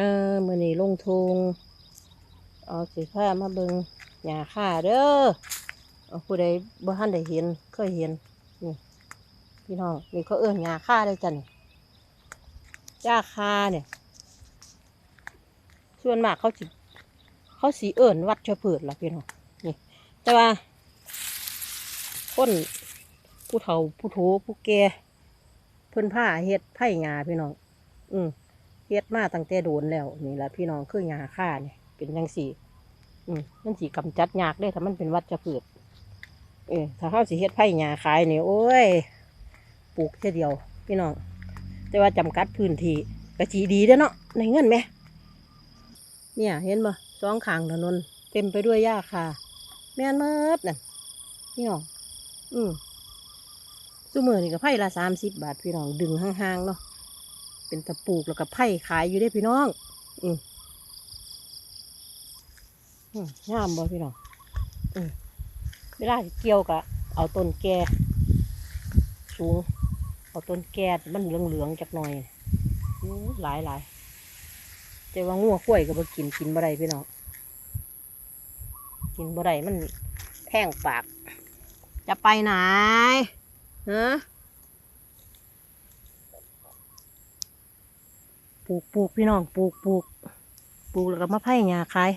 เออมือนี้ลงทุงเอาสิผ้ามาเบิงหญ้าค่าเด้อเอาผู้ใดบ่ทันได้เห็นเคยเห็นนี่พี่น้องนี่เขาเอื้อนหญ้าค่าเลยจ้ะนี่หญ้าค่าเนี่ยส่วนมากเขาสิเขาสีเอิ่นวัดเชื้อพืชละพี่น้องนี่ แต่ว่าคนผู้เฒ่าผู้โถผู้แก่เพิ่นผ้าเฮ็ดไผ่หญ้าพี่น้องอืม เฮ็ดมาตั้งแต่โดนแล้ว นี่แหละพี่น้องคือหญ้าค่าเนี่ยเป็นจังสี่ อืมมันสีกำจัดยากได้ถ้ามันเป็นวัชพืชเออถ้าเขาสิเฮ็ดไผ่หญ้าขายเนี่ยโอ้ยปลูกแค่เดียว พี่น้อง แต่ว่าจำกัดพื้นที่กะจีดีเด้อเนาะในเงินไหมเนี่ย เห็นบ่สองขางถนนเต็มไปด้วยหญ้าคาแม่นเมิดนั่นพี่น้อง อืมซุมือนี่ก็ไผ่ละสามสิบบาทพี่น้องดึงห่างๆเนาะ เป็นตะปูกแล้วก็ไผ่ขายอยู่ได้พี่น้อง อืมอืมงามบ่พี่น้องอืมเวลาเกี่ยวกะเอาต้นแก่สูงเอาต้นแก่มันเหลืองๆจักหน่อยหลายหลายแต่ว่างัวข้วยก็บ่กินกินบ่ได้พี่น้องกินบ่ได้มันแท่งปาก จะไปไหนฮะ ปลูกปลูกพี่น้องปลูกปลูกปลูกแล้วก็มาไผ่หญ้าขาย